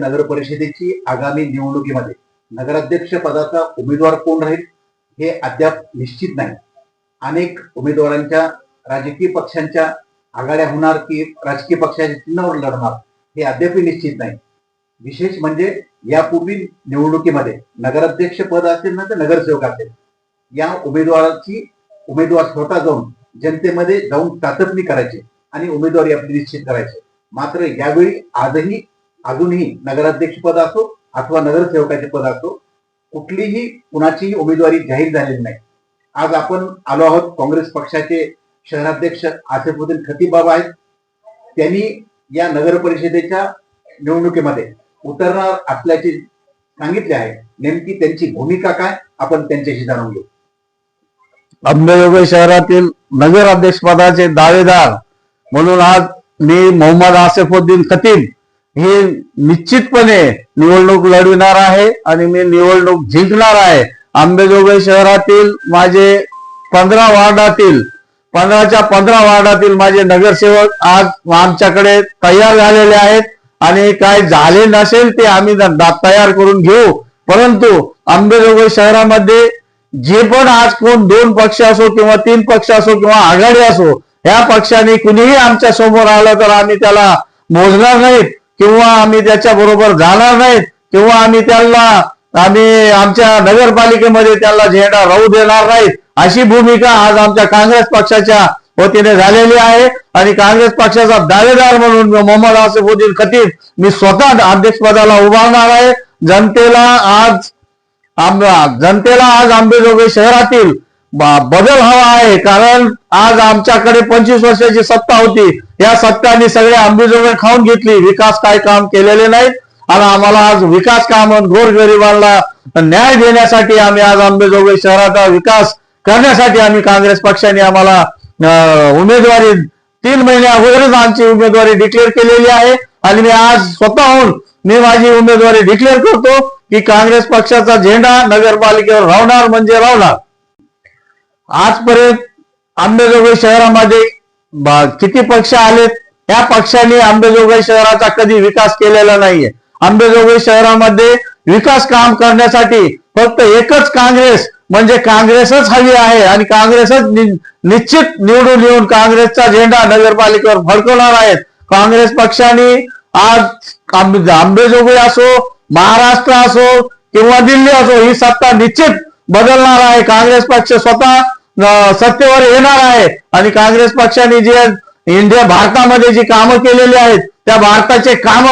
नगर परिषदेची आगामी निवडणुकीमध्ये नगराध्यक्ष पदाचा उमेदवार कोण राहील हे अद्याप निश्चित नाही. अनेक उमेदवारांच्या राजकीय पक्षांच्या आघाड्या होणार की राजकीय पक्षाच्या चिन्हावर लढणार हे अद्यापही निश्चित नाही. विशेष म्हणजे यापूर्वी निवडणुकीमध्ये नगराध्यक्ष पद असेल ना तर नगरसेवक असेल. या उमेदवाराची उमेदवार स्वतः जाऊन जनतेमध्ये जाऊन चाचपणी करायची आणि उमेदवारी आपली निश्चित करायची. मात्र यावेळी आजही अजूनही नगराध्यक्ष पद असो अथवा नगरसेवकाचे पद असो कुठलीही कुणाचीही उमेदवारी जाहीर झालेली नाही. आज आपण आलो आहोत काँग्रेस पक्षाचे शहराध्यक्ष आसिफुद्दीन खतीब बाबा आहेत. त्यांनी या नगर परिषदेच्या निवडणुकीमध्ये उतरणार असल्याचे सांगितले आहे. नेमकी त्यांची भूमिका काय? आपण त्यांच्याशी जाणून घेऊ. अंबेजोगाई शहरातील नगर अध्यक्ष पदाचे दावेदार म्हणून आज मी मोहम्मद आसिफुद्दीन खतीब हे निश्चितपणे निवडणूक लढविणार आहे आणि मी निवडणूक जिंकणार आहे. आंबेजोगाई शहरातील माझे पंधरा वार्डातील पंधराच्या पंधरा वार्डातील माझे नगरसेवक आज आमच्याकडे तयार झालेले आहेत आणि काय झाले नसेल ते आम्ही तयार करून घेऊ. परंतु आंबेजोगाई शहरामध्ये जे पण आज कोण दोन पक्ष असो किंवा तीन पक्ष असो किंवा आघाडी असो या पक्षाने कुणीही आमच्यासमोर आलं तर आम्ही त्याला मोजणार नाहीत. किंवा आम्ही त्याच्या बरोबर जाणार नाहीत किंवा आम्ही त्याला आम्ही आमच्या नगरपालिकेमध्ये त्याला झेंडा राहू देणार नाहीत अशी भूमिका आज आमच्या काँग्रेस पक्षाच्या वतीने झालेली आहे. आणि काँग्रेस पक्षाचा दावेदार म्हणून मोहम्मद आसिफुद्दीन खतीब मी स्वतः अध्यक्षपदाला उभारणार आहे. जनतेला आज जनतेला आज आंबेजोगाई शहरातील बदल हवा आहे. कारण आज आमच्याकडे पंचवीस वर्षाची सत्ता होती. या सत्तानी सगळे आंबेजोगाई खाऊन घेतली. विकास काय काम केलेले नाहीत. आणि आम्हाला आज विकास काम गोरगरिबांना न्याय देण्यासाठी आम्ही आज आंबेजोगाई शहराचा विकास करण्यासाठी आम्ही काँग्रेस पक्षाने आम्हाला उमेदवारी तीन महिन्या अगोदरच आमची उमेदवारी डिक्लेअर केलेली आहे. आणि मी आज स्वतःहून मी माझी उमेदवारी डिक्लेअर करतो की काँग्रेस पक्षाचा झेंडा नगरपालिकेवर राहणार म्हणजे राहणार. आजपर्यंत आंबेजोगाई शहरामध्ये किती पक्ष आलेत? या पक्षाने आंबेजोगाई शहराचा कधी विकास केलेला नाहीये. आंबेजोगाई शहरामध्ये विकास काम करण्यासाठी फक्त एकच काँग्रेस म्हणजे काँग्रेसच हवी आहे आणि काँग्रेसच निश्चित निवडून येऊन काँग्रेसचा झेंडा नगरपालिकेवर फडकवणार आहेत. काँग्रेस पक्षाने आज आंबेजोगाई असो महाराष्ट्र असो किंवा दिल्ली असो ही सत्ता निश्चित बदलणार आहे. काँग्रेस पक्ष स्वतः सत्तेवर येणार आहे. आणि काँग्रेस पक्षाने जे इंडिया भारतामध्ये जी कामं केलेली आहेत त्या भारताचे काम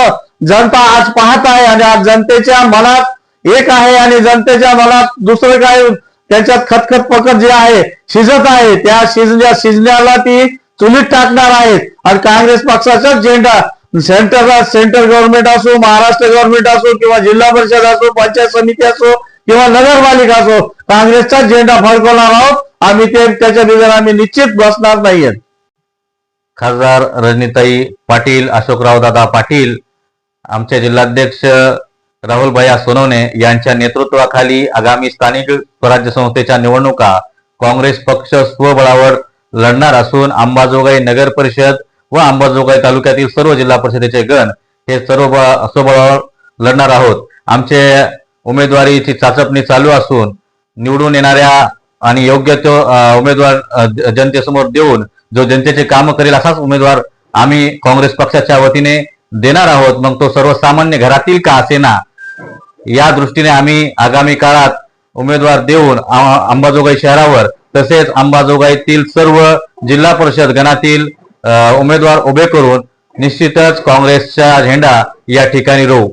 जनता आज पाहत आहे आणि आज जनतेच्या मनात एक आहे आणि जनतेच्या मनात दुसरं काय त्याच्यात खतखत पकड जे आहे शिजत आहे त्या शिजल्या शिजण्याला ती चुलीत टाकणार आहेत आणि काँग्रेस पक्षाचाच झेंडा सेंटर सेंट्रल गव्हर्नमेंट असो महाराष्ट्र गव्हर्नमेंट असो किंवा जिल्हा परिषद असो पंचायत समिती असो किंवा नगरपालिका असो काँग्रेसचाच झेंडा फडकवणार आहोत. आम्ही ते त्याच्या निधन आम्ही निश्चित बसणार नाहीयेत. खासदार रजनीताई पाटील अशोकराव दादा पाटील आमचे जिल्हाध्यक्ष राहुल भैया सोनवणे यांच्या नेतृत्वाखाली आगामी स्थानिक स्वराज्य संस्थेच्या निवडणुका काँग्रेस पक्ष स्वबळावर लढणार असून अंबाजोगाई नगर परिषद व अंबाजोगाई तालुक्यातील सर्व जिल्हा परिषदेचे गण हे सर्व स्वबळावर लढणार आहोत. आमचे उमेदवारीची चाचपणी चालू असून निवडून येणाऱ्या आणि योग्य तो उमेदवार जनतेसमोर देऊन जो जनतेचे काम करेल असाच उमेदवार आम्ही काँग्रेस पक्षाच्या वतीने देणार आहोत. मग तो सर्वसामान्य घरातील का असेना? या दृष्टीने आम्ही आगामी काळात उमेदवार देऊन अंबाजोगाई शहरावर तसेच अंबाजोगाईतील सर्व जिल्हा परिषद गणातील उमेदवार उभे करून निश्चितच काँग्रेसचा झेंडा या ठिकाणी रोवू.